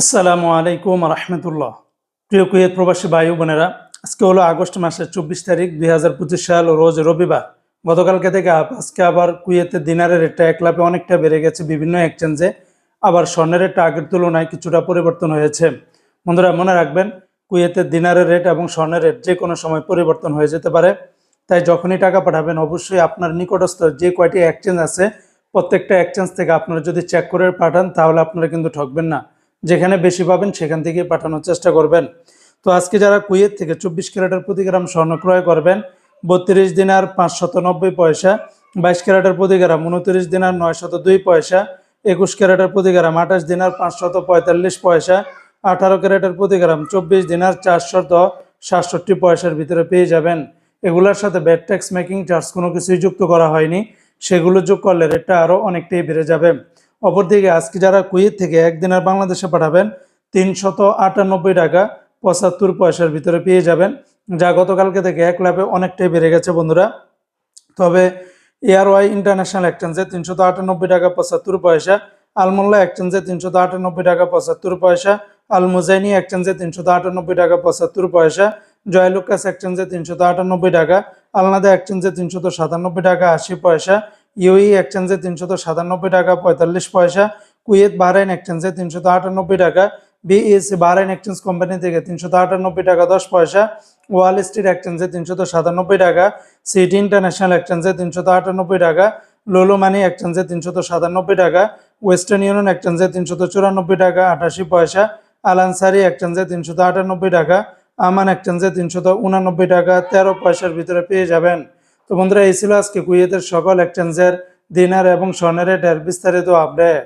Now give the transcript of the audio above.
আসসালামু আলাইকুম রহমতুল্লাহ প্রিয় কুয়েত প্রবাসী ভাই বোনেরা, আজকে হলো আগস্ট মাসের চব্বিশ তারিখ দুই হাজার পঁচিশ সাল রোজ রবিবার। গতকালকে থেকে আজকে আবার কুয়েতের দিনারের রেটটা এক অনেকটা বেড়ে গেছে বিভিন্ন এক্সচেঞ্জে আবার স্বর্ণের রেটটা আগের তুলনায় কিছুটা পরিবর্তন হয়েছে। বন্ধুরা, মনে রাখবেন কুয়েতের দিনারের রেট এবং স্বর্ণের রেট যে কোনো সময় পরিবর্তন হয়ে যেতে পারে। তাই যখনই টাকা পাঠাবেন, অবশ্যই আপনার নিকটস্থ যে কয়টি এক্সচেঞ্জ আছে, প্রত্যেকটা এক্সচেঞ্জ থেকে আপনারা যদি চেক করে পাঠান, তাহলে আপনারা কিন্তু ঠকবেন না। যেখানে বেশি পাবেন, সেখান থেকে পাঠানোর চেষ্টা করবেন। তো আজকে যারা কুয়েত থেকে চব্বিশ ক্যারেটের প্রতি গ্রাম স্বর্ণ ক্রয় করবেন, বত্রিশ দিনার পাঁচশত নব্বই পয়সা, বাইশ ক্যারেটের প্রতি গ্রাম উনত্রিশ দিনার নয়শত দুই পয়সা, একুশ ক্যারেটের প্রতি গ্রাম আঠাশ দিনার পাঁচশত পঁয়তাল্লিশ পয়সা, আঠারো ক্যারেটের প্রতি গ্রাম চব্বিশ দিনার চারশত সাতষট্টি পয়সার ভিতরে পেয়ে যাবেন। এগুলোর সাথে ব্যাড ট্যাক্স মেকিং, চার্জ কোনো কিছুই যুক্ত করা হয়নি। সেগুলো যোগ করলে রেটটা আরও অনেকটাই বেড়ে যাবে। অপরদিকে আজকে যারা কুয়েত থেকে একদিনের বাংলাদেশে পাঠাবেন, তিনশত আটানব্বই টাকা পঁচাত্তর পয়সার ভিতরে পেয়ে যাবেন, যা গতকালকে থেকে এক লাভে অনেকটাই বেড়ে গেছে বন্ধুরা। তবে এয়ারওয়াই ইন্টারন্যাশনাল এক্সচেঞ্জে তিনশত আটানব্বই টাকা পঁচাত্তর পয়সা, আলমোল্লা এক্সচেঞ্জে তিনশত আটানব্বই টাকা পঁচাত্তর পয়সা আল মুজাইনি এক্সচেঞ্জে তিনশত আটানব্বই টাকা পঁচাত্তর পয়সা, জয়লুকাস এক্সচেঞ্জে তিনশত আটানব্বই টাকা, আলনাদা এক্সচেঞ্জে তিনশত সাতানব্বই টাকা আশি পয়সা ইউই এক্সচেঞ্জে তিনশত সাতানব্বই টাকা, পঁয়তাল্লিশ পয়সা। কুয়েত বাহরাইন এক্সচেঞ্জে তিনশত আটানব্বই টাকা। বিএসসি বাহরাইন এক্সচেঞ্জ কোম্পানি থেকে তিনশত আটানব্বই টাকা, দশ পয়সা। ওয়াল স্ট্রিট এক্সচেঞ্জে তিনশত সাতানব্বই টাকা। সিটি ইন্টারন্যাশনাল এক্সচেঞ্জে তিনশত আটানব্বই টাকা। লোলো মানি এক্সচেঞ্জে তিনশত সাতানব্বই টাকা। ওয়েস্টার্ন ইউনিয়ন এক্সচেঞ্জে তিনশত চুরানব্বই টাকা, আটাশি পয়সা। আলানসারি এক্সচেঞ্জে তিনশত আটানব্বই টাকা। আমান এক্সচেঞ্জে তিনশত উনানব্বই টাকা। তেরো পয়সার ভিতরে পেয়ে যাবেন। তো বন্ধুরা এই ছিল আজকে কুয়েতের সকল এক্সচেঞ্জের দিনার এবং স্বর্ণের রেটের বিস্তারিত আপডেট